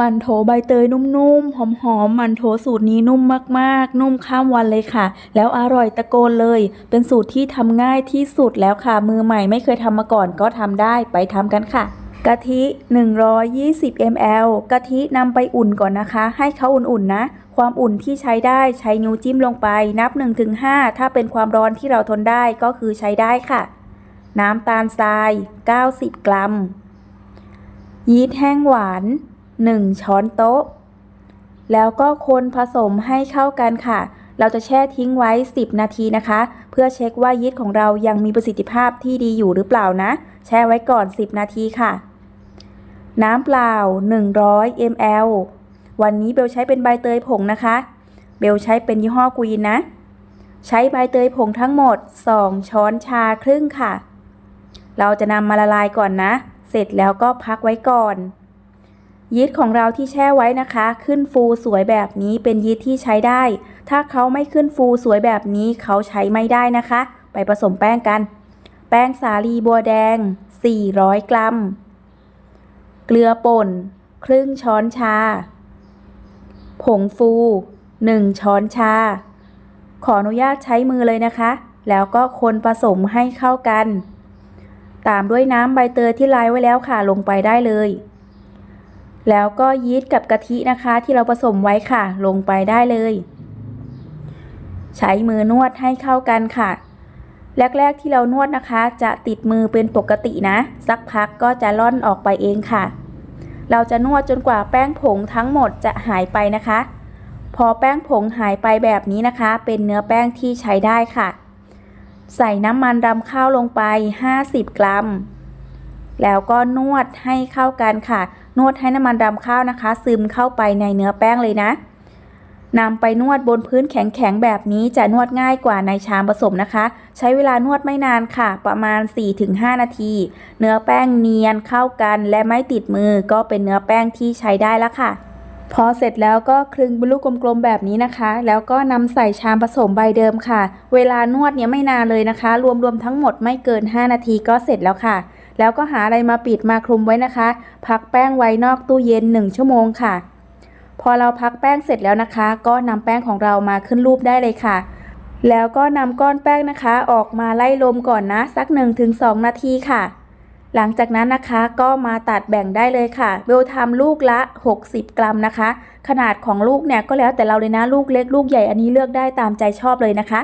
มันโถใบเตยนุ่มๆ หอมๆ มันโถสูตรนี้นุ่มมากๆ นุ่มข้ามวันเลยค่ะ แล้วอร่อยตะโกนเลย เป็นสูตรที่ทำง่ายที่สุดแล้วค่ะ มือใหม่ไม่เคยทำมาก่อนก็ทำได้ไปทำกันค่ะกะทิ 120 ml กะทินำไปอุ่นก่อนนะคะ ให้เขาอุ่นๆนะ ความอุ่นที่ใช้ได้ใช้นิ้วจิ้มลงไป นับ 1-5 ถ้าเป็นความร้อนที่เราทนได้ก็คือใช้ได้ค่ะ น้ำตาลทราย 90 กรัม ยีสต์แห้งหวาน 1 ช้อนโต๊ะ แล้วก็คนผสมให้เข้ากันค่ะ เราจะแช่ทิ้งไว้ 10 นาทีนะคะ เพื่อเช็คว่ายีสต์ของเรายังมีประสิทธิภาพที่ดีอยู่หรือเปล่านะ แช่ไว้ก่อน 10 นาทีค่ะ น้ำเปล่า 100 ml วันนี้เบลใช้เป็นใบเตยผงนะคะ เบลใช้เป็นยี่ห้อกุยนนะ ใช้ใบเตยผงทั้งหมด 2 ช้อนชาครึ่งค่ะ เราจะนำมาละลายก่อนนะ เสร็จแล้วก็พักไว้ก่อน ยีสต์ของเราที่แช่ไว้นะคะ ขึ้นฟูสวยแบบนี้เป็นยีสต์ที่ใช้ได้ ถ้าเขาไม่ขึ้นฟูสวยแบบนี้เขาใช้ไม่ได้นะคะ ไปผสมแป้งกัน แป้งสาลีบัวแดง 400 กรัม เกลือป่น ครึ่งช้อนชา ผงฟู 1 ช้อนชา ขออนุญาตใช้มือเลยนะคะ แล้วก็คนผสมให้เข้ากัน ตามด้วยน้ำใบเตยที่ไลายไว้แล้วค่ะลงไปได้เลย แล้วก็ยีสต์กับกะทินะคะ ที่เราผสมไว้ค่ะ ลงไปได้เลย ใช้มือนวดให้เข้ากันค่ะ แรกๆที่เรานวดนะคะ จะติดมือเป็นปกตินะ สักพักก็จะล่อนออกไปเองค่ะ เราจะนวดจนกว่าแป้งผงทั้งหมดจะหายไปนะคะ พอแป้งผงหายไปแบบนี้นะคะ เป็นเนื้อแป้งที่ใช้ได้ค่ะ ใส่น้ำมันรำข้าวลงไป 50 กรัม แล้วก็นวดให้เข้ากันค่ะ นวดให้น้ำมันรำข้าวนะคะ ซึมเข้าไปในเนื้อแป้งเลยนะนำไปนวดบนพื้นแข็งๆแบบนี้จะนวดง่ายกว่าในชามผสมนะคะ ใช้เวลานวดไม่นานค่ะ ประมาณ 4-5 นาที เนื้อแป้งเนียนเข้ากันและไม่ติดมือก็เป็นเนื้อแป้งที่ใช้ได้แล้วค่ะ พอเสร็จแล้วก็คลึงเป็นลูกกลมๆแบบนี้นะคะ แล้วก็นำใส่ชามผสมใบเดิมค่ะ เวลานวดเนี่ยไม่นานเลยนะคะ รวมๆทั้งหมดไม่เกิน 5 นาทีก็เสร็จแล้วค่ะ แล้วก็หาอะไรมาปิดมาคลุมไว้นะคะ พักแป้งไว้นอกตู้เย็น 1 ชั่วโมงค่ะ พอเราพักแป้งเสร็จแล้วนะคะ ก็นำแป้งของเรามาขึ้นรูปได้เลยค่ะ แล้วก็นำก้อนแป้งนะคะ ออกมาไล่ลมก่อนนะสัก 1-2 นาทีค่ะ หลังจากนั้นนะคะก็มาตัดแบ่งได้เลยค่ะเบลทำลูกละ 60 กรัมนะคะ ขนาดของลูกเนี่ยก็แล้วแต่เราเลยนะลูกเล็กลูกใหญ่อันนี้เลือกได้ตามใจชอบเลยนะคะ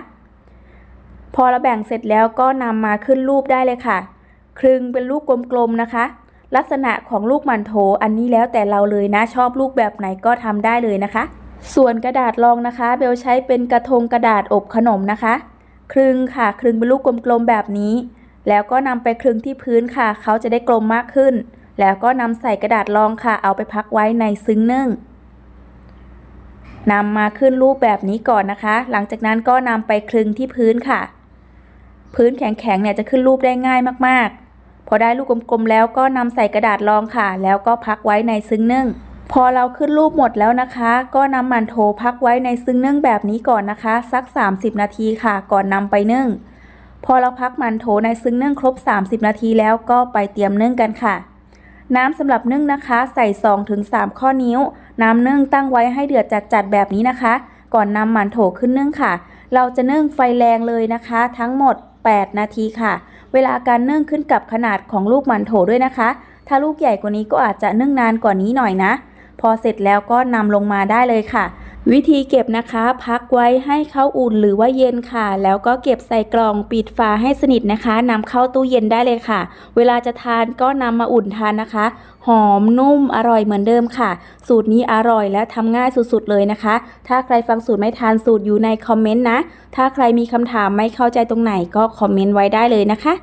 พอเราแบ่งเสร็จแล้วก็นำมาขึ้นรูปได้เลยค่ะ คลึงเป็นลูกกลมๆนะคะ ลักษณะของลูกหมันโถอันนี้แล้วแต่เราเลยนะชอบลูกแบบไหนก็ทำได้เลยนะคะ ส่วนกระดาษรองนะคะ เบลใช้เป็นกระทงกระดาษอบขนมนะคะ คลึงค่ะ คลึงเป็นลูกกลมๆแบบนี้ แล้วก็นำไปคลึงที่พื้นค่ะ เขาจะได้กลมมากขึ้น แล้วก็นำใส่กระดาษรองค่ะ เอาไปพักไว้ในซึ้งนึ่งนำมาขึ้นรูปแบบนี้ก่อนนะคะ หลังจากนั้นก็นำไปคลึงที่พื้นค่ะ พื้นแข็งๆเนี่ยจะขึ้นรูปได้ง่ายมากๆ อได้ลูกกลมๆแล้วก็นำใส่กระดาษรองค่ะ แล้วก็พักไว้ในซึ้งนึ่ง พอเราขึ้นรูปหมดแล้วนะคะ ก็นำมันโถพักไว้ในซึ้งนึ่งแบบนี้ก่อนนะคะ สัก 30 นาทีค่ะ ก่อนนำไปนึ่ง พอเราพักมันโถในซึ้งนึ่งครบ 30 นาทีแล้วก็ไปเตรียมนึ่งกันค่ะ น้ำสำหรับนึ่งนะคะ ใส่2-3ข้อนิ้ว น้ำนึ่งตั้งไว้ให้เดือดจัดๆแบบนี้นะคะ ก่อนนำมันโถขึ้นนึ่งค่ะ เราจะนึ่งไฟแรงเลยนะคะ ทั้งหมด 8 นาทีค่ะ เวลาการนึ่งขึ้นกับขนาดของลูกมันโถด้วยนะคะ ถ้าลูกใหญ่กว่านี้ก็อาจจะนึ่งนานกว่านี้หน่อยนะ พอเสร็จแล้วก็นำลงมาได้เลยค่ะ วิธีเก็บนะคะ พักไว้ให้เขาอุ่นหรือว่าเย็นค่ะ แล้วก็เก็บใส่กล่องปิดฝาให้สนิทนะคะนำเข้าตู้เย็นได้เลยค่ะ เวลาจะทานก็นำมาอุ่นทานนะคะ หอมนุ่มอร่อยเหมือนเดิมค่ะ สูตรนี้อร่อยและทำง่ายสุดๆเลยนะคะ ถ้าใครฟังสูตรไม่ทานสูตรอยู่ในคอมเมนต์นะ ถ้าใครมีคำถามไม่เข้าใจตรงไหนก็คอมเมนต์ไว้ได้เลยนะคะ